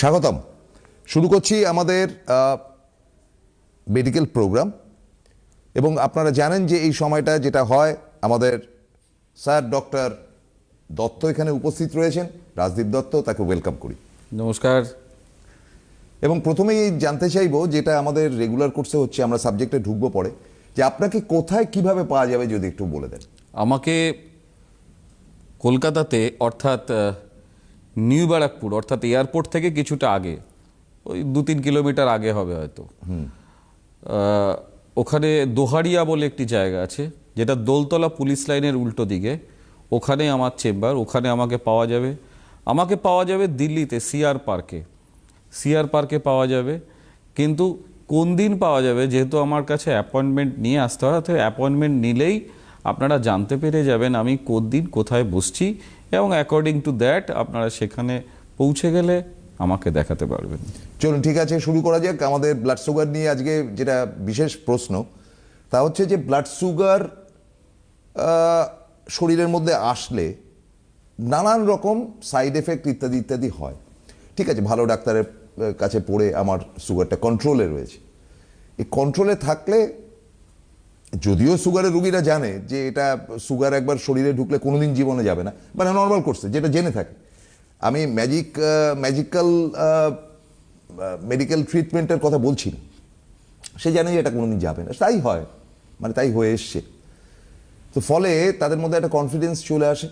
স্বাগতম। শুরু করছি আমাদের মেডিকেল প্রোগ্রাম এবং আপনারা জানেন যে এই সময়টা যেটা হয় আমাদের স্যার ডক্টর দত্ত এখানে উপস্থিত রয়েছেন রাজদীপ দত্ত তাকে ওয়েলকাম করি। নমস্কার। এবং প্রথমেই জানতে চাইব যেটা আমাদের রেগুলার কোর্সে হচ্ছে আমরা সাবজেক্টে ঢুকবো পরে যে আপনাকে কোথায় কীভাবে পাওয়া যাবে যদি একটু বলে দেন? আমাকে কলকাতাতে অর্থাৎ নিউ ব্যারাকপুর অর্থাৎ এয়ারপোর্ট থেকে কিছুটা আগে ওই দু তিন কিলোমিটার আগে হবে হয়তো। ওখানে দোহারিয়া বলে একটি জায়গা আছে যেটা দোলতলা পুলিশ লাইনের উল্টো দিকে। ওখানে আমার চেম্বার ওখানে আমাকে পাওয়া যাবে। আমাকে পাওয়া যাবে দিল্লিতে সিআর পার্কে। সিআর পার্কে পাওয়া যাবে। কিন্তু কোন দিন পাওয়া যাবে যেহেতু আমার কাছে অ্যাপয়েন্টমেন্ট নিয়ে আসতে হয় অ্যাপয়েন্টমেন্ট নিলেই আপনারা জানতে পেরে যাবেন আমি কোন দিন কোথায় বসছি এবং অ্যাকর্ডিং টু দ্যাট আপনারা সেখানে পৌঁছে গেলে আমাকে দেখাতে পারবেন। চলুন, ঠিক আছে, শুরু করা যাক আমাদের ব্লাড সুগার নিয়ে আজকে যেটা বিশেষ প্রশ্ন, তা হচ্ছে যে ব্লাড সুগার শরীরের মধ্যে আসলে নানান রকম সাইড এফেক্ট ইত্যাদি ইত্যাদি হয়। ঠিক আছে, ভালো ডাক্তারের কাছে পড়ে আমার সুগারটা কন্ট্রোলে রয়েছে। এই কন্ট্রোলে থাকলে যদিও সুগারের রুগীরা জানে যে এটা সুগার একবার শরীরে ঢুকলে কোনোদিন জীবনে যাবে না মানে নর্মাল করছে যেটা জেনে থাকে। আমি ম্যাজিক ম্যাজিক্যাল মেডিকেল ট্রিটমেন্টের কথা বলছি না। সে জানে যে এটা কোনোদিন যাবে না। তাই হয় মানে তাই হয়ে এসছে। তো ফলে তাদের মধ্যে একটা কনফিডেন্স চলে আসে।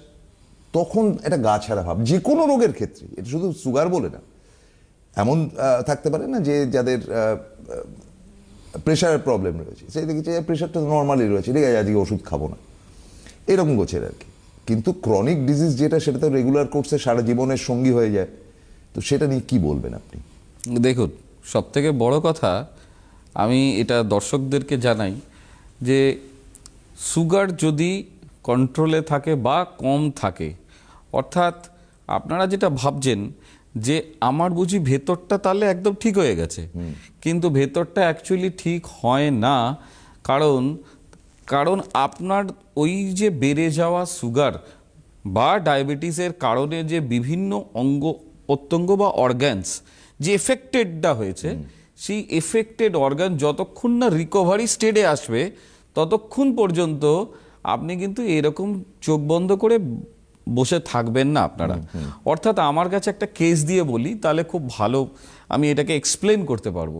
তখন এটা গা ছাড়া ভাব যে কোনো রোগের ক্ষেত্রে, এটা শুধু সুগার বলে না, এমন থাকতে পারে না যে যাদের প্রেশারের প্রবলেম রয়েছে। সেই দেখেছে প্রেশারটা নর্মালি রয়েছে। ঠিক আছে, আজকে ওষুধ খাব না। এরকম গোছের আর কি কিন্তু ক্রনিক ডিজিজ যেটা, সেটা তো রেগুলার কোর্সে সারা জীবনের সঙ্গী হয়ে যায়। তো সেটা নিয়ে কি বলবেন আপনি? দেখুন সব থেকে বড় কথা, আমি এটা দর্শকদেরকে জানাই যে সুগার যদি কন্ট্রোলে থাকে বা কম থাকে, অর্থাৎ আপনারা যেটা ভাবছেন যে আমার বুঝি ভেতরটা তাহলে একদম ঠিক হয়ে গেছে। কিন্তু ভেতরটা অ্যাকচুয়ালি ঠিক হয় না। কারণ কারণ আপনার ওই যে বেড়ে যাওয়া সুগার বা ডায়াবেটিসের কারণে যে বিভিন্ন অঙ্গ প্রত্যঙ্গ বা অর্গ্যানস যে এফেক্টেডটা হয়েছে সেই এফেক্টেড অর্গান যতক্ষণ না রিকভারি স্টেডে আসবে ততক্ষণ পর্যন্ত আপনি কিন্তু এরকম চোখ বন্ধ করে বসে থাকবেন না আপনারা। অর্থাৎ আমার কাছে একটা কেস দিয়ে বলি তাহলে খুব ভালো আমি এটাকে এক্সপ্লেন করতে পারব।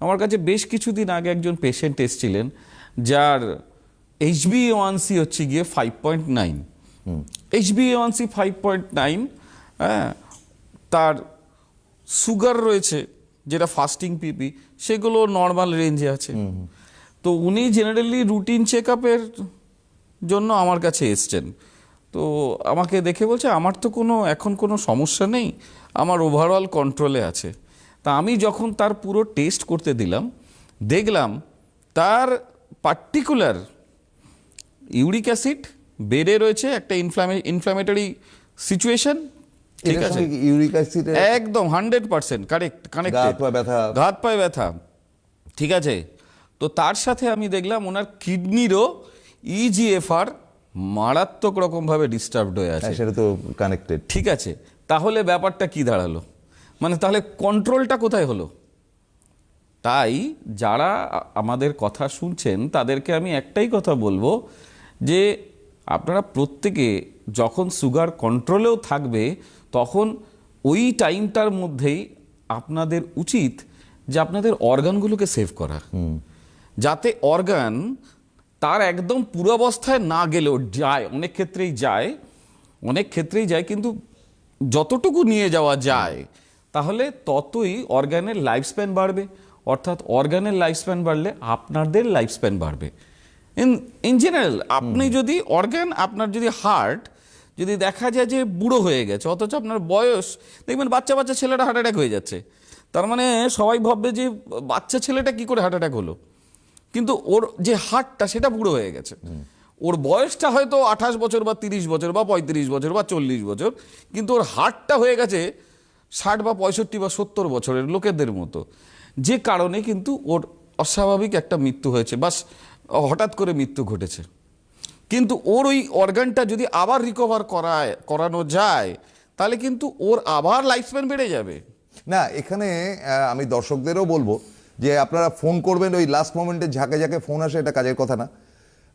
আমার কাছে বেশ কিছুদিন আগে একজন পেশেন্ট এসেছিলেন যার এইচবি ওয়ানসি হচ্ছে গিয়ে five point nine HB one C five point nine হ্যাঁ তার সুগার রয়েছে যেটা ফাস্টিং পিপি সেগুলো নর্মাল রেঞ্জে আছে। তো উনি জেনারেলি রুটিন চেক আপের জন্য আমার কাছে এসছেন। তো আমাকে দেখে বলছে আমার তো কোনো এখন কোনো সমস্যা নেই আমার ওভারঅল কন্ট্রোলে আছে। তা আমি যখন তার পুরো টেস্ট করতে দিলাম দেখলাম তার পার্টিকুলার ইউরিক অ্যাসিড বেড়ে রয়েছে একটা ইনফ্লামে ইনফ্লামেটরি সিচুয়েশন ঠিক আছে? ইউরিক অ্যাসিডের একদম হান্ড্রেড পার্সেন্ট কারেক্ট কানেক্ট গা হাত পা ব্যথা। ঘাত পায়ে ব্যথা ঠিক আছে? তো তার সাথে আমি দেখলাম ওনার কিডনিরও E ইজিএফআর মারাত্মক রকমভাবে ডিস্টার্বড হয়ে আছে। হ্যাঁ, সেটা তো কানেক্টেড ঠিক আছে তাহলে ব্যাপারটা কি দাঁড়াল? মানে তাহলে কন্ট্রোলটা কোথায় হলো? তাই যারা আমাদের কথা শুনছেন তাদেরকে আমি একটাই কথা বলব যে আপনারা প্রত্যেকে যখন সুগার কন্ট্রোলেও থাকবে তখন ওই টাইমটার মধ্যেই আপনাদের উচিত যে আপনাদের অর্গানগুলোকে সেভ করা। যাতে অর্গান তার একদম পুরাবস্থায় না গেলেও যায় অনেক ক্ষেত্রেই যায় অনেক ক্ষেত্রেই যায় কিন্তু যতটুকু নিয়ে যাওয়া যায় তাহলে ততই অর্গানের লাইফ স্প্যান বাড়বে। অর্থাৎ অর্গানের লাইফ স্প্যান বাড়লে আপনাদের লাইফ স্প্যান বাড়বে। ইন ইন জেনারেল আপনি যদি অর্গান আপনার যদি হার্ট যদি দেখা যায় যে বুড়ো হয়ে গেছে অথচ আপনার বয়স দেখবেন বাচ্চা বাচ্চা ছেলেটা হার্ট অ্যাটাক হয়ে যাচ্ছে। তার মানে সবাই ভাববে যে বাচ্চা ছেলেটা কি করে হার্ট অ্যাটাক হলো? কিন্তু ওর যে হার্টটা সেটা বুড়ো হয়ে গেছে। ওর বয়সটা হয়তো আঠাশ বছর বা তিরিশ বছর বা পঁয়ত্রিশ বছর বা চল্লিশ বছর, কিন্তু ওর হার্টটা হয়ে গেছে ষাট বা পঁয়ষট্টি বা সত্তর বছরের লোকেদের মতো। যে কারণে কিন্তু ওর অস্বাভাবিক একটা মৃত্যু হয়েছে, বাস হঠাৎ করে মৃত্যু ঘটেছে। কিন্তু ওর ওই অর্গানটা যদি আবার রিকভার করায়, করানো যায়, তাহলে কিন্তু ওর আবার লাইফ স্প্যান বেড়ে যাবে। না, এখানে আমি দর্শকদেরও বলব যে আপনারা ফোন করবেন ওই লাস্ট মোমেন্টে ঝাঁকে ঝাঁকে ফোন আসে এটা কাজের কথা না।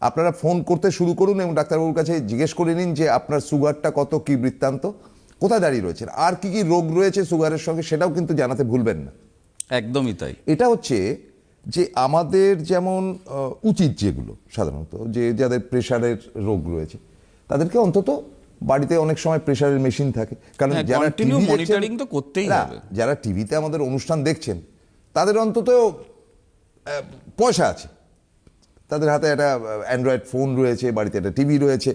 আপনারা ফোন করতে শুরু করুন এবং ডাক্তারবাবুর কাছে জিজ্ঞেস করে নিন যে আপনার সুগারটা কত কি বৃত্তান্ত কোথায় দাঁড়িয়ে রয়েছেন আর কি কি রোগ রয়েছে সুগারের সঙ্গে সেটাও কিন্তু জানাতে ভুলবেন না। একদমই তাই। এটা হচ্ছে যে আমাদের যেমন উচিত যেগুলো সাধারণত যে যাদের প্রেশারের রোগ রয়েছে তাদেরকে অন্তত বাড়িতে অনেক সময় প্রেশারের মেশিন থাকে। কারণ হ্যাঁ, যারা টিভি তো করতেই। যারা টিভিতে আমাদের অনুষ্ঠান দেখছেন তাদের অন্তত পয়সা আছে। তাদের হাতে একটা অ্যান্ড্রয়েড ফোন রয়েছে বাড়িতে একটা টিভি রয়েছে।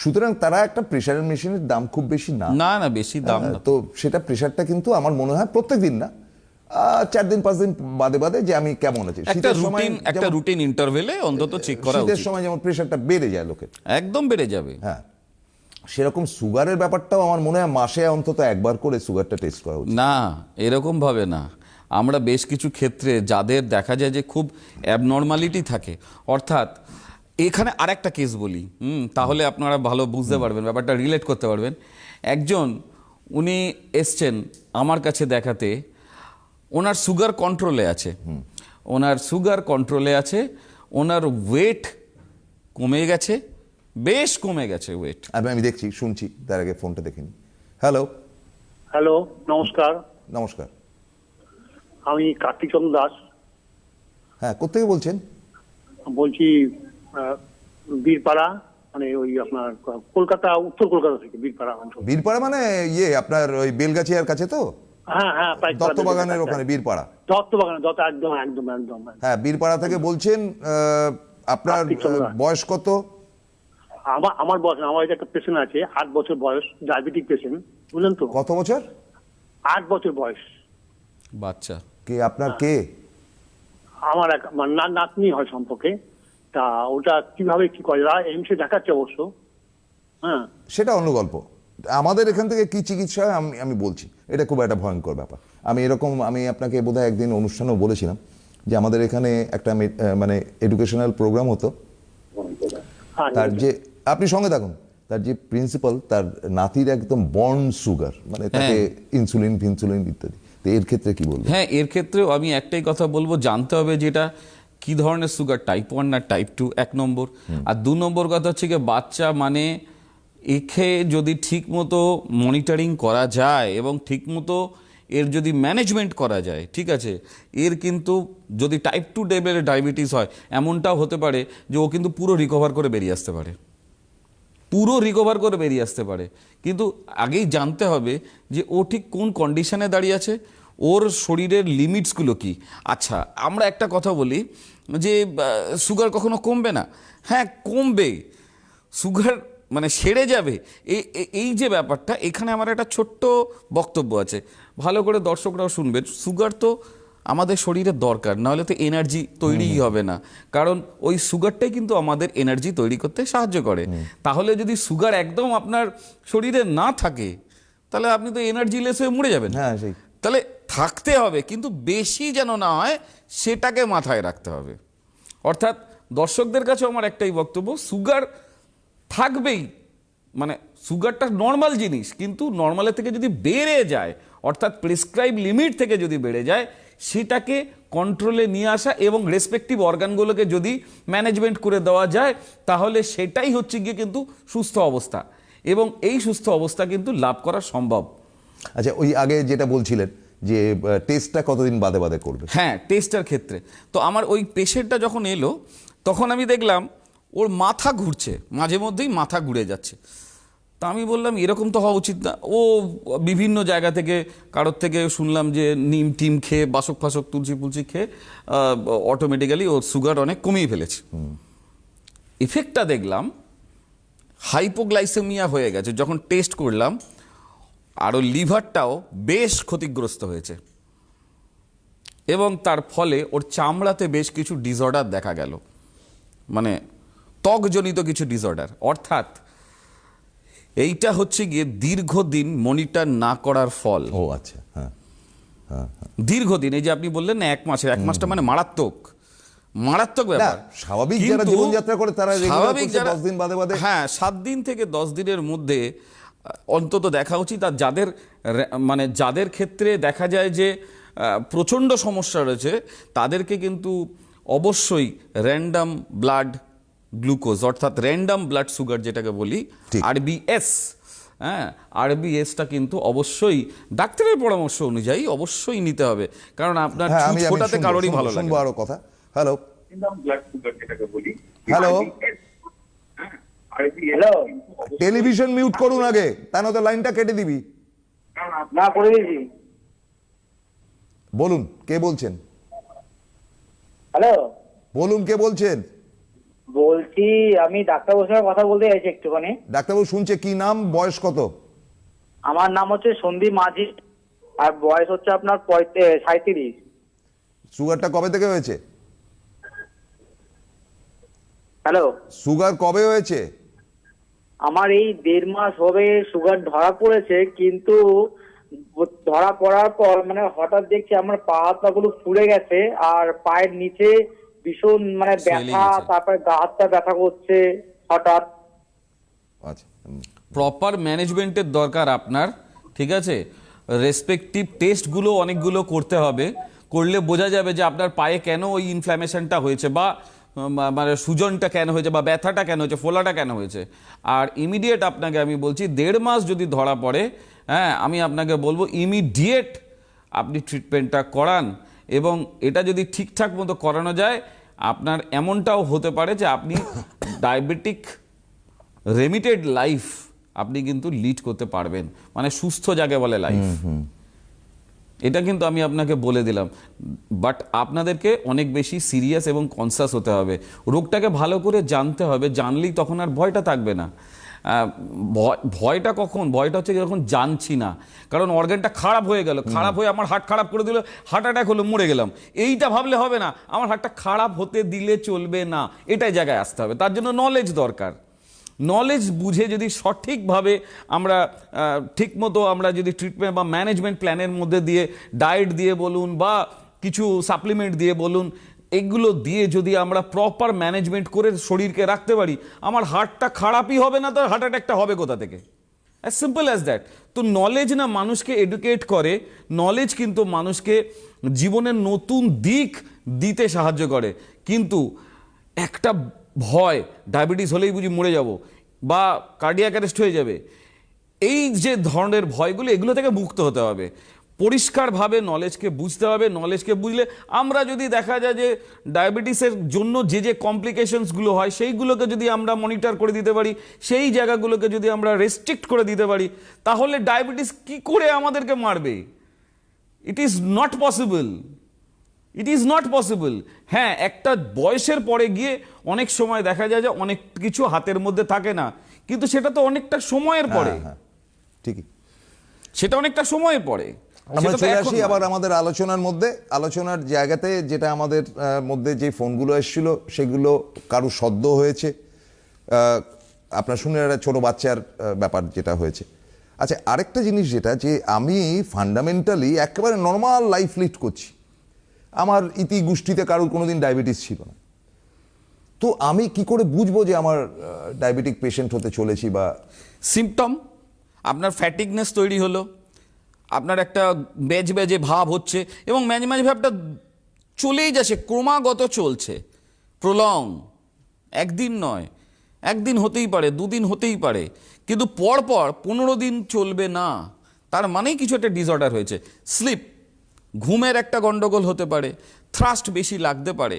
সুতরাং তারা একটা প্রেশারের মেশিনের দাম খুব বেশি না। না না বেশি দাম তো সেটা প্রেশারটা কিন্তু আমার মনে হয় প্রত্যেক দিন না। চার দিন পাঁচ দিন বাদে বাদে যে আমি কেমন আছি। একটা শীতের সময় রুটিন একটা রুটিন ইন্টারভেলে অন্তত চেক করা শীতের সময় যেমন প্রেশারটা বেড়ে যায় লোকের। একদম বেড়ে যাবে। হ্যাঁ। সেরকম সুগারের ব্যাপারটাও আমার মনে হয় মাসে অন্তত একবার করে সুগারটা টেস্ট করা উচিত। না এরকম ভাবে না। আমরা বেশ কিছু ক্ষেত্রে যাদের দেখা যায় যে খুব অ্যাবনর্মালিটি থাকে অর্থাৎ এখানে আরেকটা কেস বলি হুম তাহলে আপনারা ভালো বুঝতে পারবেন ব্যাপারটা রিলেট করতে পারবেন। একজন উনি এসছেন আমার কাছে দেখাতে ওনার সুগার কন্ট্রোলে আছে। ওনার সুগার কন্ট্রোলে আছে ওনার ওয়েট কমে গেছে বেশ কমে গেছে ওয়েট আমি আমি দেখছি শুনছি তার আগে ফোনটা দেখিনি হ্যালো হ্যালো নমস্কার। নমস্কার। আমি কার্তিক চন্দ্র দাস। হ্যাঁ কোথেকে বলছেন? বলছি বীরপাড়া মানে ওই আপনার কলকাতা উত্তর কলকাতা থেকে বীরপাড়া অঞ্চল। বীরপাড়া মানে ইয়ে আপনার ওই বেলগাছিয়ার কাছে তো? হ্যাঁ হ্যাঁ দত্তবাগানের ওখানে বীরপাড়া। দত্তবাগান দত্ত একদম একদম একদম হ্যাঁ বীরপাড়া থেকে বলছেন আপনার। বয়স কত? আমার আমার বয়স আমার একটা পেশেন্ট আছে আট বছর বয়স ডায়াবেটিক পেশেন্ট বুঝলেন তো? কত বছর? আট বছর বয়স। বাচ্চা। কে? আপনার কে? আমার এক নাতনি হয় সম্পর্কে। তা ওটা কীভাবে কি করে? এমসে দেখাচ্ছে অবশ্য। হ্যাঁ। সেটা অন্য গল্প আমাদের এখান থেকে কি চিকিৎসা হয় আমি আমি বলছি। এটা খুব একটা ভয়ঙ্কর ব্যাপার। আমি এরকম আমি আপনাকে বোধহয় একদিন অনুষ্ঠানেও বলেছিলাম যে আমাদের এখানে একটা মে- মানে এডুকেশনাল প্রোগ্রাম হতো। হ্যাঁ তার যে আপনি সঙ্গে থাকুন। তার যে প্রিন্সিপাল তার নাতির একদম বর্ন সুগার মানে তাকে ইনসুলিন ফিনসুলিন ইত্যাদি। তো এর ক্ষেত্রে কি বলব? হ্যাঁ এর ক্ষেত্রেও আমি একটাই কথা বলব জানতে হবে যেটা কি ধরনের সুগার টাইপ ওয়ান না টাইপ টু এক নম্বর। আর দু নম্বর কথা হচ্ছে কি বাচ্চা মানে একে যদি ঠিক মতো মনিটরিং করা যায় এবং ঠিক মতো এর যদি ম্যানেজমেন্ট করা যায় ঠিক আছে? এর কিন্তু যদি টাইপ টু লেভেলের ডায়াবেটিস হয় এমনটাও হতে পারে যে ও কিন্তু পুরো রিকভার করে বেরিয়ে আসতে পারে। পুরো রিকভার করে বেরিয়ে আসতে পারে। কিন্তু আগেই জানতে হবে যে ও ঠিক কোন কন্ডিশনে দাঁড়িয়ে আছে, ওর শরীরের লিমিটসগুলো কি। আচ্ছা আমরা একটা কথা বলি যে সুগার কখনো কমবে না? হ্যাঁ কমবে। সুগার মানে সেরে যাবে। এই যে ব্যাপারটা, এখানে আমার একটা ছোট্ট বক্তব্য আছে। ভালো করে দর্শকরাও শুনবেন। সুগার তো আমাদের শরীরের দরকার নাহলে তো এনার্জি তৈরিই হবে না। কারণ ওই সুগারটাই কিন্তু আমাদের এনার্জি তৈরি করতে সাহায্য করে। তাহলে যদি সুগার একদম আপনার শরীরে না থাকে তাহলে আপনি তো এনার্জি লেস হয়ে মরে যাবেন। হ্যাঁ সেই। তাহলে থাকতে হবে কিন্তু বেশি যেন না হয় সেটাকে মাথায় রাখতে হবে। অর্থাৎ দর্শকদের কাছে আমার একটাই বক্তব্য সুগার থাকবেই। মানে সুগারটা নর্মাল জিনিস কিন্তু নর্মালের থেকে যদি বেড়ে যায় অর্থাৎ প্রেসক্রাইব লিমিট থেকে যদি বেড়ে যায় সেটাকে কন্ট্রোলে নিয়ে আসা এবং রেসপেক্টিভ অর্গানগুলোকে যদি ম্যানেজমেন্ট করে দেওয়া যায় তাহলে সেটাই হচ্ছে গিয়ে কিন্তু সুস্থ অবস্থা। এবং এই সুস্থ অবস্থা কিন্তু লাভ করা সম্ভব। আচ্ছা ওই আগে যেটা বলছিলেন যে টেস্টটা কতদিন বাদে বাদে করবে? হ্যাঁ টেস্টার ক্ষেত্রে। তো আমার ওই পেশেন্টটা যখন এলো তখন আমি দেখলাম ওর মাথা ঘুরছে মাঝে মধ্যেই মাথা ঘুরে যাচ্ছে। তা আমি বললাম, এরকম তো হওয়া উচিত না। ও বিভিন্ন জায়গা থেকে, কারোর থেকে শুনলাম যে নিম টিম খেয়ে, বাসক ফাসক, তুলসি ফুলসি খেয়ে অটোমেটিক্যালি ওর সুগার অনেক কমিয়ে ফেলেছে। ইফেক্টটা দেখলাম হাইপোগ্লাইসেমিয়া হয়ে গেছে। যখন টেস্ট করলাম আরও লিভারটাও বেশ ক্ষতিগ্রস্ত হয়েছে। এবং তার ফলে ওর চামড়াতে বেশ কিছু ডিসঅর্ডার দেখা গেল। মানে ত্বকজনিত কিছু ডিসঅর্ডার অর্থাৎ এইটা হচ্ছে গিয়ে দীর্ঘদিন মনিটর না করার ফল ও আচ্ছা হ্যাঁ হ্যাঁ হ্যাঁ। দীর্ঘদিন এই যে আপনি বললেন না এক মাসের এক মাসটা মানে মারাত্মক মারাত্মক ব্যাপার স্বাভাবিক যারা জীবনযাত্রা করে তারা স্বাভাবিক যারা 10 দিন বাদে বাদে। হ্যাঁ সাত দিন থেকে দশ দিনের মধ্যে অন্তত দেখা উচিত আর যাদের মানে যাদের ক্ষেত্রে দেখা যায় যে প্রচণ্ড সমস্যা রয়েছে তাদেরকে কিন্তু অবশ্যই র্যান্ডাম ব্লাড গ্লুকোজ অর্থাৎ র্যান্ডাম ব্লাড সুগার যেটাকে বলি। আরবিএস হ্যাঁ আরবিএসটা কিন্তু অবশ্যই ডাক্তারের পরামর্শ অনুযায়ী অবশ্যই নিতে হবে। কারণ আপনার হ্যাঁ ফোটাতে কারোরই ভালো লাগে শুনব আরও কথা। Hello hello hello television mute করুন আগে তা নয়তো লাইনটা কেটে দিবি। না করে দিয়েছি। বলুন কে বলছেন? হ্যালো বলুন কে বলছেন? বলছি আমি ডাক্তারবাবুর সঙ্গে কথা বলতে চাইছি একটুখানি। ডাক্তারবাবু শুনছে কি নাম বয়স কত? আমার নাম হচ্ছে সন্দীপ মাঝি আর বয়স হচ্ছে আপনার সাঁত্রিশ সুগারটা কবে থেকে হয়েছে? হ্যালো। সুগার কবে হয়েছে? আমার এই দেড় মাস হবে সুগার ধরা পড়েছে কিন্তু ধরা পড়ার পর মানে হঠাৎ দেখছি আমার পা হাত পাগুলো ফুলে গেছে আর পায়ের নিচে ভীষণ মানে ব্যথা তারপরে গা হাতটা ব্যথা করছে হঠাৎ। আচ্ছা প্রপার ম্যানেজমেন্টের দরকার আপনার ঠিক আছে? রেসপেক্টিভ টেস্টগুলো অনেকগুলো করতে হবে। করলে বোঝা যাবে যে আপনার পায়ে কেন ওই ইনফ্ল্যামেশনটা হয়েছে বা মানে সুজনটা কেন হয়েছে বা ব্যথাটা কেন হয়েছে ফোলাটা কেন হয়েছে। আর ইমিডিয়েট আপনাকে আমি বলছি দেড় মাস যদি ধরা পড়ে হ্যাঁ আমি আপনাকে বলব ইমিডিয়েট আপনি ট্রিটমেন্টটা করান। এবং এটা যদি ঠিকঠাক মতো করানো যায় আপনার এমনটাও হতে পারে যে আপনি ডায়াবেটিক রেমিটেড লাইফ আপনি কিন্তু লিড করতে পারবেন। মানে সুস্থ যাকে বলে লাইফ এটা কিন্তু আমি আপনাকে বলে দিলাম। বাট আপনাদেরকে অনেক বেশি সিরিয়াস এবং কনসাস হতে হবে। রোগটাকে ভালো করে জানতে হবে। জানলেই তখন আর ভয়টা থাকবে না। ভয়- ভয়টা কখন? ভয়টা হচ্ছে যখন জানছি না। কারণ অর্গানটা খারাপ হয়ে গেল। খারাপ হয়ে আমার হার্ট খারাপ করে দিল হার্ট অ্যাটাক হলো মরে গেলাম। এইটা ভাবলে হবে না আমার হার্টটা খারাপ হতে দিলে চলবে না। এটাই জায়গায় আসতে হবে। তার জন্য নলেজ দরকার। নলেজ বুঝে যদি সঠিকভাবে আমরা ঠিকমতো আমরা যদি ট্রিটমেন্ট বা ম্যানেজমেন্ট প্ল্যানের মধ্যে দিয়ে ডায়েট দিয়ে বলুন বা কিছু সাপ্লিমেন্ট দিয়ে বলুন এগুলো দিয়ে যদি আমরা প্রপার ম্যানেজমেন্ট করে শরীরকে রাখতে পারি, আমার হার্টটা খারাপই হবে না তো হার্ট অ্যাটাকটা হবে কোথা থেকে? অ্যাজ সিম্পল অ্যাজ দ্যাট তো নলেজ না মানুষকে এডুকেট করে নলেজ কিন্তু মানুষকে জীবনের নতুন দিক দিতে সাহায্য করে। কিন্তু একটা ভয় ডায়াবেটিস হলেই বুঝি মরে যাব বা কার্ডিয়াক অ্যারেস্ট হয়ে যাবে। এই যে ধরনের ভয়গুলো, এগুলো থেকে মুক্ত হতে হবে। পরিষ্কারভাবে নলেজকে বুঝতে হবে নলেজকে বুঝলে আমরা যদি দেখা যায় যে ডায়াবেটিসের জন্য যে যে কমপ্লিকেশনসগুলো হয় সেইগুলোকে যদি আমরা মনিটর করে দিতে পারি সেই জায়গাগুলোকে যদি আমরা রেস্ট্রিক্ট করে দিতে পারি তাহলে ডায়াবেটিস কি করে আমাদেরকে মারবে? It is not possible it is not possible হ্যাঁ একটা বয়সের পরে গিয়ে অনেক সময় দেখা যায় যে অনেক কিছু হাতের মধ্যে থাকে না কিন্তু সেটা তো অনেকটা সময়ের পরে। হ্যাঁ, হ্যাঁ, ঠিকই। সেটা অনেকটা সময়ের পরে। আমরা চলে আসি আবার আমাদের আলোচনার মধ্যে। আলোচনার জায়গাতে যেটা আমাদের মধ্যে যে ফোনগুলো এসেছিল সেগুলো কারও সদ্য হয়েছে। আপনার শুনে একটা ছোট বাচ্চার ব্যাপার যেটা হয়েছে। আচ্ছা আরেকটা জিনিস যেটা যে আমি ফান্ডামেন্টালি একেবারে নর্মাল লাইফ লিড করছি। আমার ইতি গোষ্ঠীতে কারোর কোনোদিন ডায়াবেটিস ছিল না। তো আমি কি করে বুঝব যে আমার ডায়াবেটিক পেশেন্ট হতে চলেছি বা সিমটম আপনার ফ্যাটিকনেস তৈরি হলো। আপনার একটা বেজ বেজে ভাব হচ্ছে এবং মাঝে মাঝে ভাবটা চলেই যাচ্ছে, ক্রমাগত চলছে। প্রলং, একদিন নয়, একদিন হতেই পারে, দুদিন হতেই পারে, কিন্তু পরপর পনেরো দিন চলবে না। তার মানেই কিছু একটা ডিসঅর্ডার হয়েছে। স্লিপ ঘুমের একটা গন্ডগোল হতে পারে থ্রাস্ট বেশি লাগতে পারে,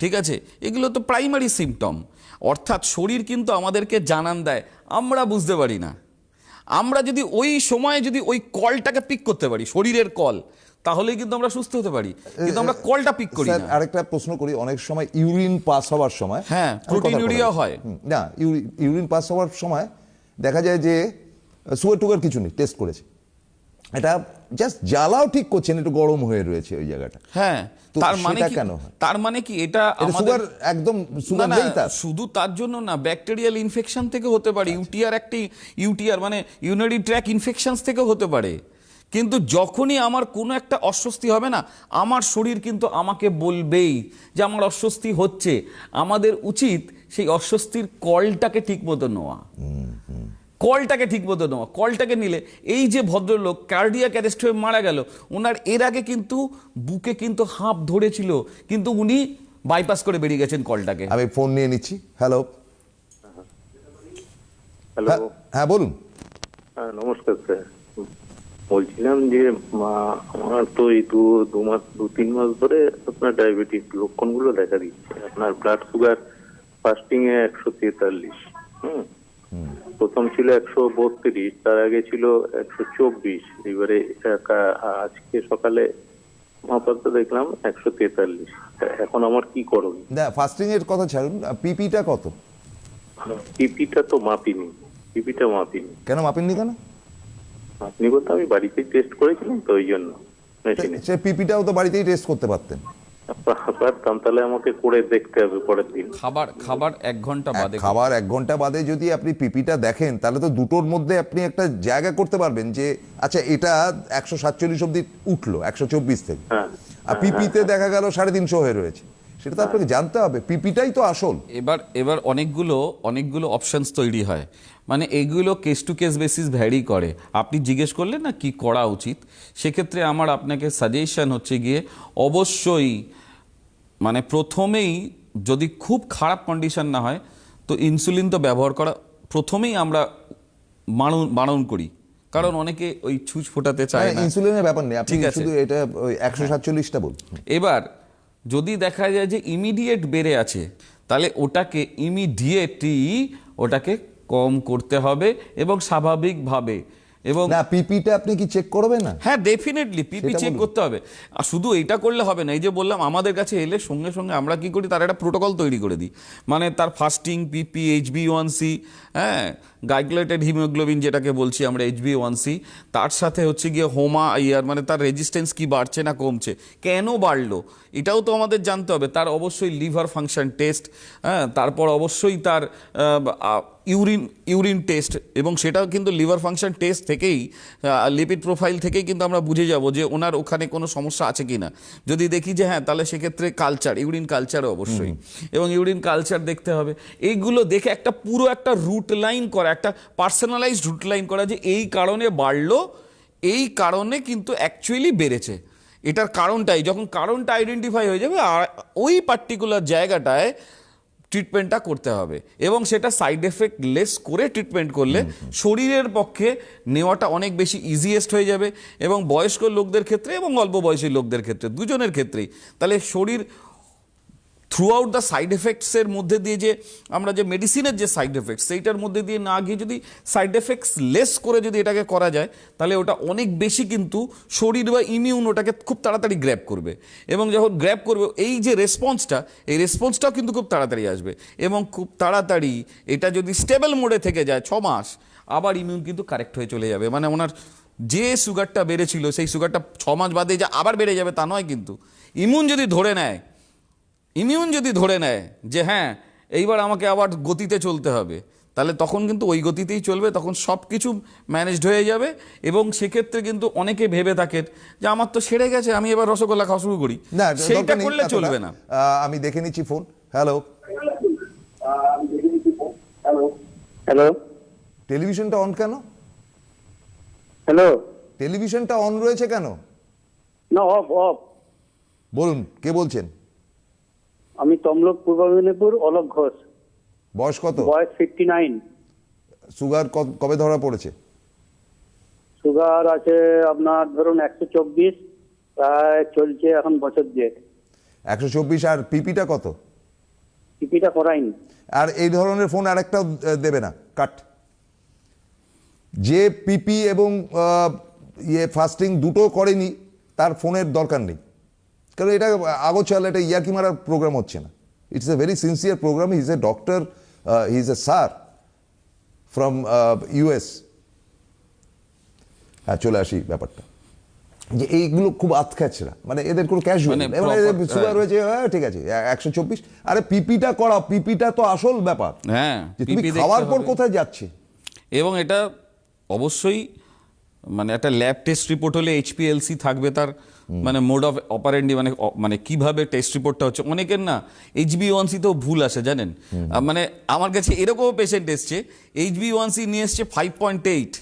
ঠিক আছে? এগুলো তো প্রাইমারি সিমটম অর্থাৎ শরীর কিন্তু আমাদেরকে জানান দেয়, আমরা বুঝতে পারি না। আমরা যদি ওই সময়ে যদি ওই কলটাকে পিক করতে পারি শরীরের কল তাহলেই কিন্তু আমরা সুস্থ হতে পারি। কিন্তু আমরা কলটা পিক করি না। আরেকটা প্রশ্ন করি অনেক সময় ইউরিন পাস হওয়ার সময় হ্যাঁ, প্রোটিন ইউরিয়া হয়। না ইউরি- ইউরিন পাস হওয়ার সময় দেখা যায় যে সুগার টুগার কিছু নেই টেস্ট করেছে। এটা জাস্ট জ্বালাও ঠিক করছেন একটু গরম হয়ে রয়েছে ওই জায়গাটা। হ্যাঁ তার মানে কি কেন? তার মানে কি এটা সুগার একদম সুগার নেই তার। শুধু তার জন্য না ব্যাকটেরিয়াল ইনফেকশন থেকে হতে পারে ইউটিআর একটি ইউটিআর মানে ইউনারি ট্র্যাক ইনফেকশনস থেকে হতে পারে। কিন্তু যখনই আমার কোনো একটা অস্বস্তি হবে না আমার শরীর কিন্তু আমাকে বলবেই যে আমার অস্বস্তি হচ্ছে। আমাদের উচিত সেই অস্বস্তির কলটাকে ঠিক মতো নেওয়া কলটাকে ঠিক মতো নেওয়া কলটাকে নিলে এই যে ভদ্রলোক কার্ডিয়াক অ্যারেস্ট হয়ে মারা গেল ওনার এর আগে কিন্তু বুকে কিন্তু হাঁপ ধরেছিল কিন্তু উনি বাইপাস করে বেরিয়ে গেছেন কলটাকে। আমি ফোন নিয়ে নিচ্ছি। হ্যালো হ্যালো হ্যাঁ বলুন। হ্যাঁ নমস্কার স্যার। বলছিলাম যে আমার তো এই দু দু মাস দু তিন মাস ধরে আপনার ডায়াবেটিস লক্ষণগুলো দেখা দিচ্ছে। আপনার ব্লাড সুগার ফাস্টিং এ একশো তেতাল্লিশ হুম? প্রথম ছিল একশো বত্রিশ তার আগে ছিল একশো চব্বিশ। এবারে আজকে সকালে মাপাতে দেখলাম একশো তেতাল্লিশ। এখন আমার কি করণীয় ফাস্টিং এর কথা ছাড়ুন পিপিটা কত? পিপিটা তো মাপিনি পিপিটা মাপিনি। কেন মাপেননি কেন? আপনি বলতে আমি বাড়িতেই টেস্ট করেছিলাম তো ওই জন্য সে পিপিটাও তো বাড়িতেই টেস্ট করতে পারতেন। পারতাম তাহলে আমাকে করে দেখতে হবে পরের দিন। খাবার খাবার এক ঘণ্টা বাদে খাবার এক ঘণ্টা বাদে যদি আপনি পিপিটা দেখেন তাহলে তো দুটোর মধ্যে আপনি একটা জায়গা করতে পারবেন যে আচ্ছা এটা একশো সাতচল্লিশ অব্দি উঠল একশো চব্বিশ থেকে। হ্যাঁ। আর পিপিতে দেখা গেল সাড়ে তিনশো হয়ে রয়েছে। সেটা তো আপনাকে জানতে হবে পিপিটাই তো আসল। এবার এবার অনেকগুলো অনেকগুলো অপশনস তৈরি হয়। মানে এগুলো case to case basis vary করে। আপনি জিজ্ঞেস করলেন না কি করা উচিত? সেক্ষেত্রে আমার আপনাকে সাজেশন হচ্ছে গিয়ে অবশ্যই মানে প্রথমেই যদি খুব খারাপ কন্ডিশন না হয় তো ইনসুলিন তো ব্যবহার করা প্রথমেই আমরা বারণ বারণ করি। কারণ অনেকে ওই ছুঁচ ফোটাতে চায় না ইনসুলিনের ব্যাপার নেই আপনি ঠিক আছে। শুধু এটা ওই একশো সাতচল্লিশটা বলুন। এবার যদি দেখা যায় যে ইমিডিয়েট বেড়ে আছে, তাহলে ওটাকে ইমিডিয়েটই ওটাকে কম করতে হবে এবং স্বাভাবিকভাবে এবং না পিপিটা আপনি কি চেক করবেন না? হ্যাঁ ডেফিনেটলি পিপি চেক করতে হবে। আর শুধু এটা করলে হবে না এই যে বললাম আমাদের কাছে এলে সঙ্গে সঙ্গে আমরা কি করি তার একটা প্রোটোকল তৈরি করে দিই। মানে তার fasting PP HB one C হ্যাঁ গাইগ্লেটেড হিমোগ্লোবিন যেটাকে বলছি আমরা এইচবি ওয়ান সি তার সাথে হচ্ছে গিয়ে হোমা ইয়ার মানে তার রেজিস্ট্যান্স কি বাড়ছে না কমছে কেন বাড়লো এটাও তো আমাদের জানতে হবে। তার অবশ্যই লিভার ফাংশন টেস্ট হ্যাঁ তারপর অবশ্যই তার ইউরিন ইউরিন টেস্ট এবং সেটাও কিন্তু লিভার ফাংশন টেস্ট থেকেই লিপিড প্রোফাইল থেকেই কিন্তু আমরা বুঝে যাব যে ওনার ওখানে কোনো সমস্যা আছে কি না যদি দেখি যে হ্যাঁ তাহলে সেক্ষেত্রে কালচার ইউরিন কালচারও অবশ্যই। এবং ইউরিন কালচার দেখতে হবে। এইগুলো দেখে একটা পুরো একটা রুট লাইন করা একটা পার্সোনালাইজড রুট লাইন করা যে এই কারণে বাড়লো এই কারণে কিন্তু অ্যাকচুয়ালি বেড়েছে। এটার কারণটাই যখন কারণটা আইডেন্টিফাই হয়ে যাবে আর ওই পার্টিকুলার জায়গাটায় ট্রিটমেন্টটা করতে হবে এবং সেটা সাইড এফেক্ট লেস করে ট্রিটমেন্ট করলে শরীরের পক্ষে নেওয়াটা অনেক বেশি ইজিয়েস্ট হয়ে যাবে এবং বয়স্ক লোকদের ক্ষেত্রে এবং অল্প বয়সী লোকদের ক্ষেত্রে দুজনের ক্ষেত্রেই। তাহলে শরীর থ্রু আউট দ্য সাইড এফেক্টসের মধ্যে দিয়ে যে, আমরা যে মেডিসিনের যে সাইড এফেক্টস সেইটার মধ্যে দিয়ে না গিয়ে যদি সাইড এফেক্টস লেস করে যদি এটাকে করা যায়, তাহলে ওটা অনেক বেশি কিন্তু শরীর বা ইমিউন ওটাকে খুব তাড়াতাড়ি গ্র্যাপ করবে। এবং যখন গ্র্যাপ করবে, এই যে রেসপন্সটা এই রেসপন্সটাও কিন্তু খুব তাড়াতাড়ি আসবে। এবং খুব তাড়াতাড়ি এটা যদি স্টেবল মোডে থেকে যায় ছ মাস আবার ইমিউন কিন্তু কারেক্ট হয়ে চলে যাবে। মানে ওনার যে সুগারটা বেড়েছিল, সেই সুগারটা ছ মাস বাদে যে আবার বেড়ে যাবে তা নয় কিন্তু। ইমিউন যদি ধরে নেয় ইমিউন যদি ধরে নেয় যে হ্যাঁ এইবার আমাকে আবার গতিতে চলতে হবে তাহলে তখন কিন্তু ওই গতিতেই চলবে তখন সব কিছু ম্যানেজড হয়ে যাবে এবং সেক্ষেত্রে কিন্তু অনেকে ভেবে থাকে যে আমার তো সেরে গেছে আমি এবার রসগোল্লা খাওয়া শুরু করি। সেইটা দরকার করলে চলবে না। আহ, আমি দেখে নিচ্ছি ফোন হ্যালো হ্যালো টেলিভিশনটা অন কেন? হ্যালো টেলিভিশনটা অন রয়েছে কেন? না অফ অফ বলুন কে বলছেন? আমি তমলুক পূর্ব মেদিনীপুর অলোক ঘোষ। বয়স কত? বয়স ফিফটি নাইন সুগার কবে ধরা পড়েছে? সুগার আছে আপনার ধরুন একশো চব্বিশ প্রায় চলছে এখন বছর দিয়ে একশো চব্বিশ আর পিপিটা কত? পিপিটা করাইনি। আর এই ধরনের ফোন আরেকটা দেবে না কাট। যে পিপি এবং ইয়ে ফাস্টিং দুটো করেনি তার ফোনের দরকার নেই। কারণ এটা আগোচাল এটা ইয়াকি মারার প্রোগ্রাম হচ্ছে না। It's a very sincere programme he is a doctor he is a sir from US হ্যাঁ চলে আসি ব্যাপারটা। যে এইগুলো খুব আতখ্যাচরা মানে এদের কোনো ক্যাজুয়াল মানে মানে সুগার হ্যাঁ। রয়েছে হ্যাঁ ঠিক আছে একশো চব্বিশ। আরে পিপিটা করা পিপিটা তো আসল ব্যাপার। হ্যাঁ তুমি খাওয়ার পর কোথায় যাচ্ছে? এবং এটা অবশ্যই মানে একটা ল্যাব টেস্ট রিপোর্ট হলে এইচপিএলসি থাকবে তার মানে মোড অফ অপারেন্ডি মানে মানে কীভাবে টেস্ট রিপোর্টটা হচ্ছে। অনেকের না এইচবি ওয়ানসিতেও ভুল আসে জানেন? মানে আমার কাছে এরকমও পেশেন্ট এসছে এইচবি ওয়ানসি নিয়ে এসছে ফাইভ পয়েন্ট এইট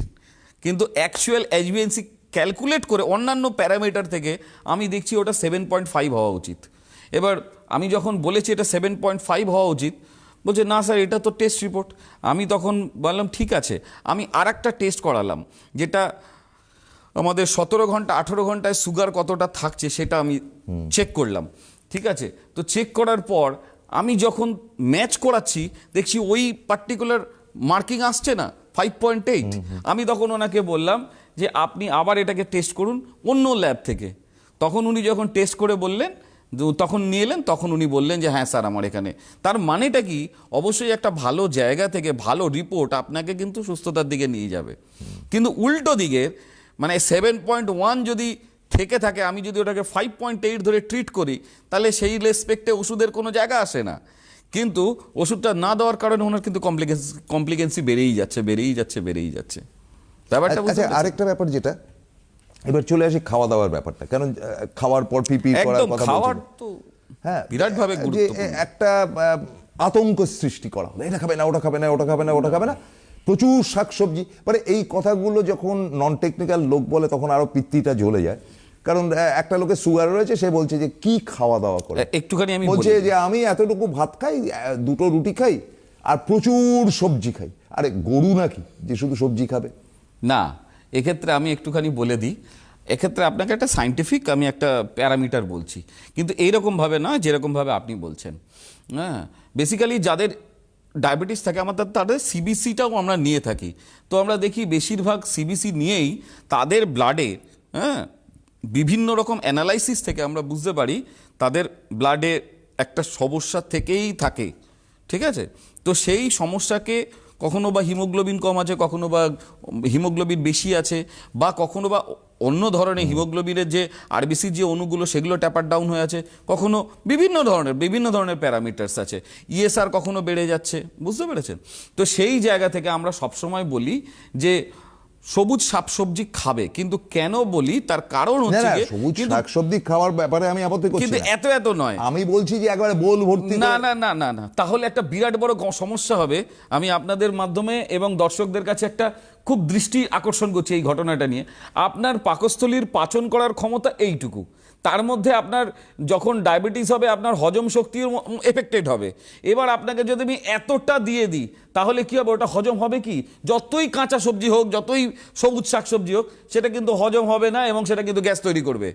কিন্তু অ্যাকচুয়াল এইচবিএনসি ক্যালকুলেট করে অন্যান্য প্যারামিটার থেকে আমি দেখছি ওটা সেভেন পয়েন্ট ফাইভ হওয়া উচিত। এবার আমি যখন বলেছি এটা সেভেন পয়েন্ট ফাইভ হওয়া উচিত বলছে না স্যার এটা তো টেস্ট রিপোর্ট আমি তখন বললাম ঠিক আছে। আমি আর একটা টেস্ট করালাম যেটা আমাদের সতেরো ঘণ্টা আঠেরো ঘন্টায় সুগার কতটা থাকছে সেটা আমি চেক করলাম ঠিক আছে? তো চেক করার পর আমি যখন ম্যাচ করাচ্ছি দেখছি ওই পার্টিকুলার মার্কিং আসছে না ফাইভ পয়েন্ট এইট আমি তখন ওনাকে বললাম যে আপনি আবার এটাকে টেস্ট করুন অন্য ল্যাব থেকে। তখন উনি যখন টেস্ট করে বললেন তখন নিয়ে এলেন তখন উনি বললেন যে হ্যাঁ স্যার আমার এখানে। তার মানেটা কি? অবশ্যই একটা ভালো জায়গা থেকে ভালো রিপোর্ট আপনাকে কিন্তু সুস্থতার দিকে নিয়ে যাবে। কিন্তু উল্টো দিকের মানে সেভেন পয়েন্ট ওয়ান যদি থেকে থাকে আমি যদি ওটাকে ফাইভ পয়েন্ট এইট ধরে ট্রিট করি তাহলে সেই রেসপেক্টে ওষুধের কোনো জায়গা আসে না। কিন্তু ওষুধটা না দেওয়ার কারণে ওনার কিন্তু কমপ্লিকেন্সি কমপ্লিকেন্সি বেড়েই যাচ্ছে বেড়েই যাচ্ছে বেড়েই যাচ্ছে। ব্যাপারটা আচ্ছা পেরেছেন? আরেকটা ব্যাপার যেটা এবার চলে আসি খাওয়া দাওয়ার ব্যাপারটা। কারণ খাওয়ার পর পিপি করার কথা খাওয়ার তো হ্যাঁ বিরাটভাবে একটা আতঙ্ক সৃষ্টি করা হলো। এটা খাবে না ওটা খাবে না ওটা খাবে না ওটা খাবে না। প্রচুর শাকসবজি। মানে এই কথাগুলো যখন নন টেকনিক্যাল লোক বলে তখন আরও পিত্তিটা জ্বলে যায়। কারণ একটা লোকের সুগার রয়েছে সে বলছে যে কি খাওয়া দাওয়া করে একটুখানি আমি বলছে যে আমি এতটুকু ভাত খাই দুটো রুটি খাই আর প্রচুর সবজি খাই। আরে গরু নাকি যে শুধু সবজি খাবে? না এক্ষেত্রে আমি একটুখানি বলে দিই। এক্ষেত্রে আপনাকে একটা সাইন্টিফিক আমি একটা প্যারামিটার বলছি। কিন্তু এইরকমভাবে নয় যেরকমভাবে আপনি বলছেন। হ্যাঁ বেসিক্যালি যাদের ডায়াবেটিস থাকে আমাদের তাদের সিবিসিটাও আমরা নিয়ে থাকি। তো আমরা দেখি বেশিরভাগ সিবিসি নিয়েই তাদের ব্লাডে হ্যাঁ বিভিন্ন রকম অ্যানালাইসিস থেকে আমরা বুঝতে পারি তাদের ব্লাডে একটা সমস্যা থেকেই থাকে। ঠিক আছে? তো সেই সমস্যাকে কখনো বা হিমোগ্লোবিন কম আছে কখনো বা হিমোগ্লোবিন বেশি আছে বা কখনো বা অন্য ধরনের হিমোগ্লোবিনের যে আরবিসির যে অণুগুলো সেগুলো ট্যাপার ডাউন হয়ে আছে কখনো বিভিন্ন ধরনের বিভিন্ন ধরনের প্যারামিটার্স আছে। ইএসআর কখনো বেড়ে যাচ্ছে বুঝতে পেরেছেন? তো সেই জায়গা থেকে আমরা সবসময় বলি যে সবুজ শাকসবজি খাবে কিন্তু কেন বলি তার কারণ হচ্ছে সবুজ শাকসবজি খাওয়ার ব্যাপারে আমি আপত্তি করছি কিন্তু এত এত নয়। আমি বলছি যে একবারে বোল ভর্তি না না না না না। তাহলে একটা বিরাট বড় সমস্যা হবে। আমি আপনাদের মাধ্যমে এবং দর্শকদের কাছে একটা খুব দৃষ্টি আকর্ষণ করছি এই ঘটনাটা নিয়ে। আপনার পাকস্থলীর পাচন করার ক্ষমতা এইটুকু। তার মধ্যে আপনার যখন ডায়াবেটিস হবে, আপনার হজম শক্তির এফেক্টেড হবে। এবার আপনাকে যদি আমি এতটা দিয়ে দিই, তাহলে কি হবে? ওটা হজম হবে কি? যতই কাঁচা সবজি হোক, যতই সবুজ শাকসবজি হোক, সেটা কিন্তু হজম হবে না এবং সেটা কিন্তু গ্যাস তৈরি করবে।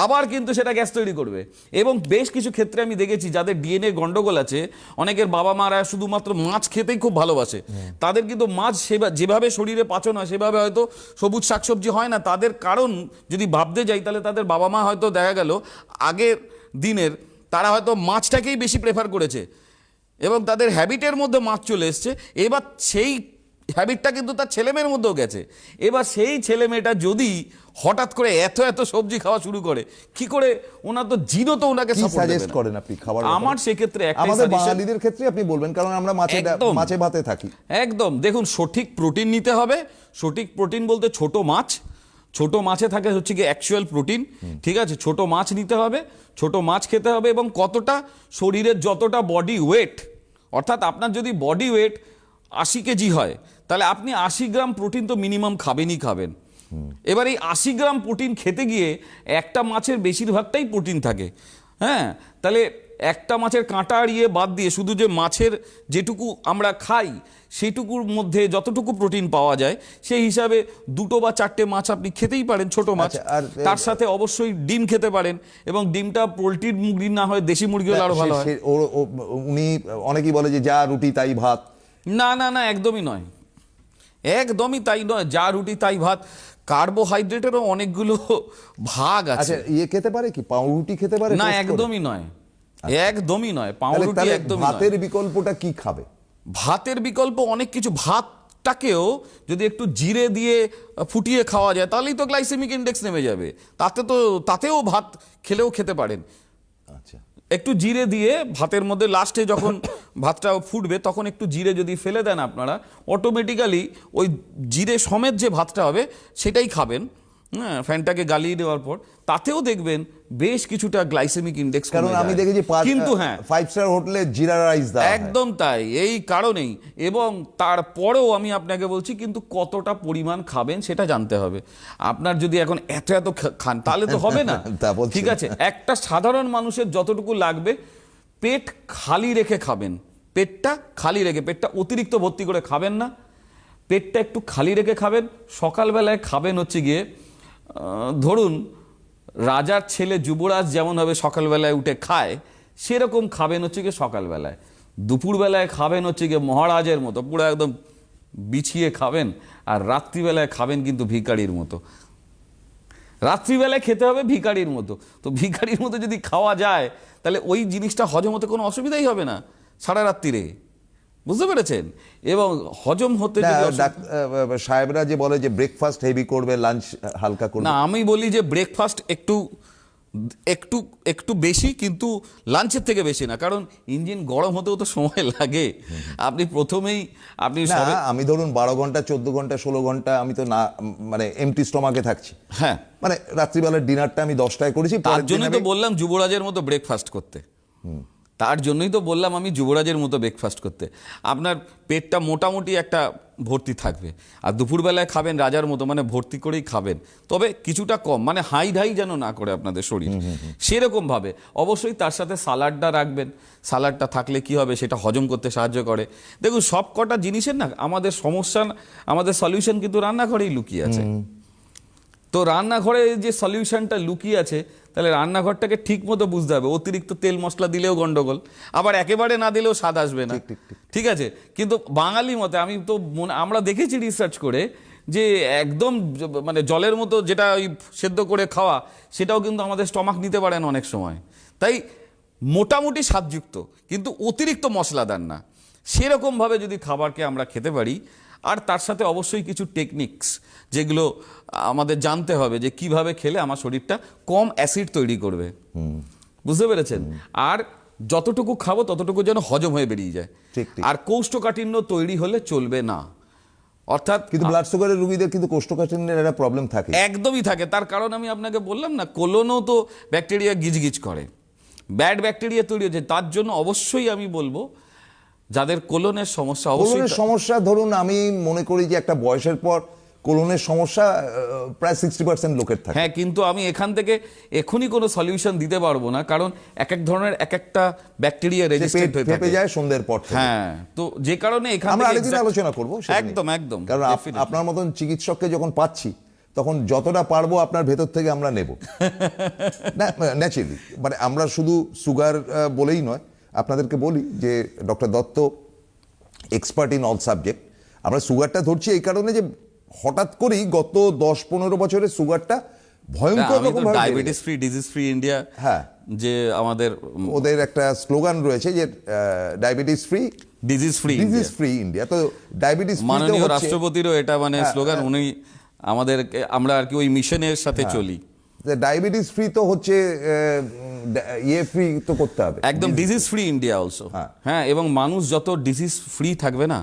আবার কিন্তু সেটা গ্যাস তৈরি করবে। এবং বেশ কিছু ক্ষেত্রে আমি দেখেছি যাদের ডিএনএ গন্ডগোল আছে অনেকের বাবা মারা শুধুমাত্র মাছ খেতেই খুব ভালোবাসে। তাদের কিন্তু মাছ সেবা- যেভাবে শরীরে পাচন হয় সেভাবে হয়তো সবুজ শাকসবজি হয় না। তাদের কারণ যদি ভাবতে যাই তাহলে তাদের বাবা মা হয়তো দেখা গেল আগের দিনের তারা হয়তো মাছটাকেই বেশি প্রেফার করেছে। এবং তাদের হ্যাবিটের মধ্যে মাছ চলে এসছে। এবার সেই হ্যাবিটটা কিন্তু তার ছেলে মেয়ের মধ্যেও গেছে। এবার সেই ছেলে মেয়েটা যদি হঠাৎ করে এত এত সবজি খাওয়া শুরু করে কি করে ওনার তো জিরো তো ওনাকে সাজেস্ট করেন আপনি খাবার আমার সেক্ষেত্রে আমাদের বাঙালিদের ক্ষেত্রে আপনি বলবেন কারণ আমরা মাছে মাছে ভাতে থাকি। একদম। দেখুন সঠিক প্রোটিন নিতে হবে। সঠিক প্রোটিন বলতে ছোট মাছ। ছোট মাছে থাকে হচ্ছে কি অ্যাকচুয়াল প্রোটিন ঠিক আছে? ছোট মাছ নিতে হবে। ছোট মাছ খেতে হবে এবং কতটা শরীরের যতটা বডি ওয়েট অর্থাৎ আপনার যদি বডি ওয়েট আশি কেজি হয় তাহলে আপনি আশি গ্রাম প্রোটিন তো মিনিমাম খাবেনই খাবেন। এবার এই আশি গ্রাম প্রোটিন খেতে গিয়ে একটা মাছের বেশিরভাগটাই প্রোটিন থাকে। হ্যাঁ তাহলে একটা মাছের কাঁটা ইয়ে বাদ দিয়ে শুধু যে মাছের যেটুকু আমরা খাই সেটুকুর মধ্যে যতটুকু প্রোটিন পাওয়া যায় সেই হিসাবে দুটো বা চারটে মাছ আপনি খেতেই পারেন ছোট মাছ। আচ্ছা, আর, তার সাথে অবশ্যই ডিম খেতে পারেন এবং ডিমটা পোলট্রির মুরগি না হয় দেশি মুরগি হলে আরও ভালো হয়। উনি অনেকেই বলে যে যা রুটি তাই ভাত। না না না একদমই নয়। একদমই তাই নয় যা রুটি তাই ভাত। কার্বোহাইড্রেটেরও অনেকগুলো ভাগ আচ্ছা আছে ইয়ে খেতে পারে কি? পাউরুটি খেতে পারে না একদমই নয়। একদমই নয় পাউরুটি একদমই ভাতের বিকল্পটা কি খাবে? ভাতের বিকল্প অনেক কিছু। ভাতটাকেও যদি একটু জিরে দিয়ে ফুটিয়ে খাওয়া যায় তাহলেই তো গ্লাইসেমিক ইন্ডেক্স নেমে যাবে। তাতে তো তাতেও ভাত খেলেও খেতে পারেন। আচ্ছা। একটু জিরে দিয়ে ভাতের মধ্যে লাস্টে যখন ভাতটা ফুটবে, তখন একটু জিরে যদি ফেলে দেন আপনারা অটোমেটিক্যালি ওই জিরে সমেত যে ভাতটা হবে, সেটাই খাবেন। হ্যাঁ ফ্যানটাকে গালিয়ে দেওয়ার পর তাতেও দেখবেন বেশ কিছুটা গ্লাইসেমিক ইন্ডেক্স কারণ আমি দেখেছি কিন্তু হ্যাঁ। ফাইভ স্টার হোটেলে জিরা রাইস একদম তাই এই কারণেই। এবং তারপরেও আমি আপনাকে বলছি কিন্তু কতটা পরিমাণ খাবেন সেটা জানতে হবে। আপনার যদি এখন এত এত খান তাহলে তো হবে না। ঠিক আছে একটা সাধারণ মানুষের যতটুকু লাগবে পেট খালি রেখে খাবেন। পেটটা খালি রেখে পেটটা অতিরিক্ত ভর্তি করে খাবেন না। পেটটা একটু খালি রেখে খাবেন। সকালবেলায় খাবেন হচ্ছে গিয়ে ধরুন, রাজার ছেলে যুবরাজ যেমনভাবে সকালবেলায় উঠে খায়, সেরকম খাবেন হচ্ছে গিয়ে সকালবেলায়। দুপুরবেলায় খাবেন হচ্ছে গিয়ে মহারাজের মতো, পুরো একদম বিছিয়ে খাবেন, আর রাত্রিবেলায় খাবেন কিন্তু ভিখারির মতো। রাত্রিবেলায় খেতে হবে ভিকারির মতো। তো ভিখারির মতো যদি খাওয়া যায়, তাহলে ওই জিনিসটা হজম হতে কোনো অসুবিধাই হবে না, সারা রাত্রিরে। বুঝতে পেরেছেন? এবং হজম হতে সাহেবরা যে বলে যে ব্রেকফাস্ট হেভি করবে লাঞ্চ হালকা করবে। না আমি বলি যে ব্রেকফাস্ট একটু একটু একটু বেশি কিন্তু লাঞ্চের থেকে বেশি না। কারণ ইঞ্জিন গরম হতেও তো সময় লাগে। আপনি প্রথমেই আপনি আমি ধরুন বারো ঘণ্টা চোদ্দ ঘণ্টা ষোলো ঘণ্টা আমি তো না মানে এমটি স্টমাকে থাকছি। হ্যাঁ। মানে রাত্রিবেলার ডিনারটা আমি দশটায় করেছি তার জন্য তো বললাম যুবরাজের মতো ব্রেকফাস্ট করতে। তার জন্যই তো বললাম আমি যুবরাজের মতো ব্রেকফাস্ট করতে। আপনার পেটটা মোটামুটি একটা ভর্তি থাকবে। আর দুপুরবেলায় খাবেন রাজার মতো মানে ভর্তি করেই খাবেন। তবে কিছুটা কম মানে হাই ঢাই যেন না করে আপনাদের শরীর। সেরকম ভাবে। অবশ্যই তার সাথে সালাডটা রাখবেন। সালাডটা থাকলে কি হবে সেটা হজম করতে সাহায্য করে। দেখুন সব কটা জিনিসের না আমাদের সমস্যা আমাদের সলিউশন কিন্তু রান্নাঘরেই লুকিয়ে আছে। তো রান্নাঘরে যে সলিউশনটা লুকিয়ে আছে তাহলে রান্নাঘরটাকে ঠিক মতো বুঝতে হবে। অতিরিক্ত তেল মশলা দিলেও গন্ডগোল আবার একেবারে না দিলেও স্বাদ আসবে না। ঠিক আছে? কিন্তু বাঙালি মতে আমি তো মনে- আমরা দেখেছি রিসার্চ করে যে একদম মানে জলের মতো যেটা ওই সেদ্ধ করে খাওয়া সেটাও কিন্তু আমাদের স্টমাক নিতে পারে না অনেক সময়। তাই মোটামুটি স্বাদযুক্ত কিন্তু অতিরিক্ত মশলাদার না। সেরকমভাবে যদি খাবারকে আমরা খেতে পারি আর তার সাথে অবশ্যই কিছু টেকনিক্স যেগুলো আমাদের জানতে হবে যে কীভাবে খেলে আমার শরীরটা কম অ্যাসিড তৈরি করবে। বুঝতে পেরেছেন? আর যতটুকু খাব ততটুকু যেন হজম হয়ে বেরিয়ে যায়। আর কোষ্ঠকাঠিন্য তৈরি হলে চলবে না। অর্থাৎ কিন্তু ব্লাড সুগারের রুগীদের কিন্তু কোষ্ঠকাঠিন্যের একটা প্রবলেম থাকে। একদমই থাকে। তার কারণ আমি আপনাকে বললাম না কোলনও তো ব্যাকটেরিয়া গিজগিজ করে। ব্যাড ব্যাকটেরিয়া তৈরি হচ্ছে। তার জন্য অবশ্যই আমি বলব যাদের কোলনের সমস্যা অবশ্যই কোলনের সমস্যা ধরুন আমি মনে করি যে একটা বয়সের পর কোলনের সমস্যা প্রায় সিক্সটি পার্সেন্ট লোকের থাকে। হ্যাঁ কিন্তু আমি এখান থেকে এখনই কোনো সলিউশন দিতে পারব না কারণ এক এক ধরনের এক একটা ব্যাকটেরিয়া রেজিস্ট্যান্ট হয়ে থাকে। যায় সন্ধ্যের পর হ্যাঁ তো যে কারণে এখানে আমরা আরেকদিন আলোচনা করব। একদম একদম কারণ আপ- আপনার মতন চিকিৎসককে যখন পাচ্ছি তখন যতটা পারব আপনার ভেতর থেকে আমরা নেব। না ন্যাচারালি মানে আমরা শুধু সুগার বলেই নয় আপনাদেরকে বলি যে doctor Dutta expert in all subject আমরা সুগারটা ধরছি এই কারণে যে হঠাৎ করেই গত দশ পনেরো বছরে সুগারটা ভয়ঙ্কর রকম diabetes free disease free India হ্যাঁ। যে আমাদের ওদের একটা স্লোগান রয়েছে যে diabetes free disease free disease free India তো ডায়াবেটিস মাননীয় রাষ্ট্রপতিরও এটা মানে হ্যাঁ, স্লোগান উনি আমাদের আমরা আর কি ওই মিশনের সাথে হ্যাঁ। চলি। ডায়াবেটিস ফ্রি তো হচ্ছে ইয়ে ফ্রি তো করতে হবে। একদম ডিজিজ ফ্রি ইন্ডিয়া অলসো হ্যাঁ। হ্যাঁ এবং মানুষ যত ডিজিজ ফ্রি থাকবে না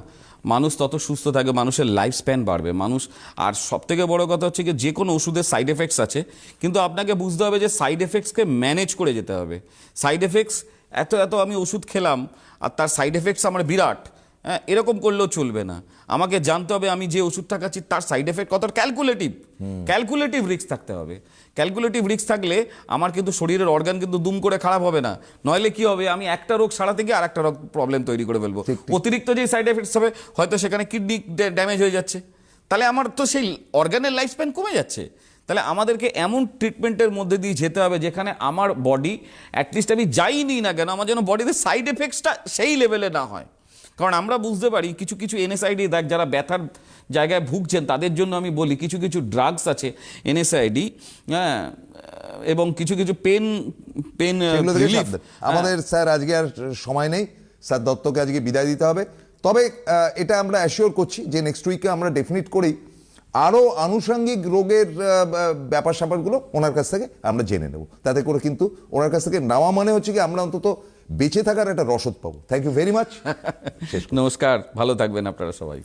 মানুষ তত সুস্থ থাকবে মানুষের লাইফ স্প্যান বাড়বে। মানুষ আর সব থেকে বড় কথা হচ্ছে কি যে কোনো ওষুধের সাইড এফেক্টস আছে কিন্তু আপনাকে বুঝতে হবে যে সাইড এফেক্টসকে ম্যানেজ করে যেতে হবে। সাইড এফেক্টস এত এত আমি ওষুধ খেলাম আর তার সাইড এফেক্টস আমার বিরাট। হ্যাঁ এরকম করলেও চলবে না। আমাকে জানতে হবে আমি যে ওষুধটা খাচ্ছি তার সাইড এফেক্ট কত? ক্যালকুলেটিভ ক্যালকুলেটিভ রিস্ক থাকতে হবে। ক্যালকুলেটিভ রিক্স থাকলে আমার কিন্তু শরীরের অর্গান কিন্তু দুম করে খারাপ হবে না। নইলে কি হবে? আমি একটা রোগ সারাতে গিয়ে আর একটা রোগ প্রবলেম তৈরি করে ফেলব। অতিরিক্ত যে সাইড এফেক্টস হবে হয়তো সেখানে কিডনি ড্যামেজ হয়ে যাচ্ছে। তাহলে আমার তো সেই অর্গানের লাইফ স্প্যান কমে যাচ্ছে। তাহলে আমাদেরকে এমন ট্রিটমেন্টের মধ্যে দিয়ে যেতে হবে যেখানে আমার বডি অ্যাটলিস্ট আমি যাই নিই না কেন আমার যেন বডিতে সাইড এফেক্টসটা সেই লেভেলে না হয়। কারণ আমরা বুঝতে পারি কিছু কিছু এনএসআইডি দেখ যারা ব্যথার জায়গায় ভুগছেন তাদের জন্য আমি বলি কিছু কিছু ড্রাগস আছে এনএসআইডি হ্যাঁ এবং কিছু কিছু পেন পেন রিলিফ সাবধান। আমাদের স্যার আজকে আর সময় নেই। স্যার দত্তকে আজকে বিদায় দিতে হবে। তবে এটা আমরা অ্যাসিওর করছি যে নেক্সট উইকে আমরা ডেফিনিট করেই আরও আনুষঙ্গিক রোগের ব্যাপার স্যাপারগুলো ওনার কাছ থেকে আমরা জেনে নেব। তাতে করে কিন্তু ওনার কাছ থেকে নেওয়া মানে হচ্ছে কি আমরা অন্তত বেঁচে থাকার একটা রসদ পাবো। থ্যাংক ইউ ভেরি মাচ নমস্কার ভালো থাকবেন আপনারা সবাই।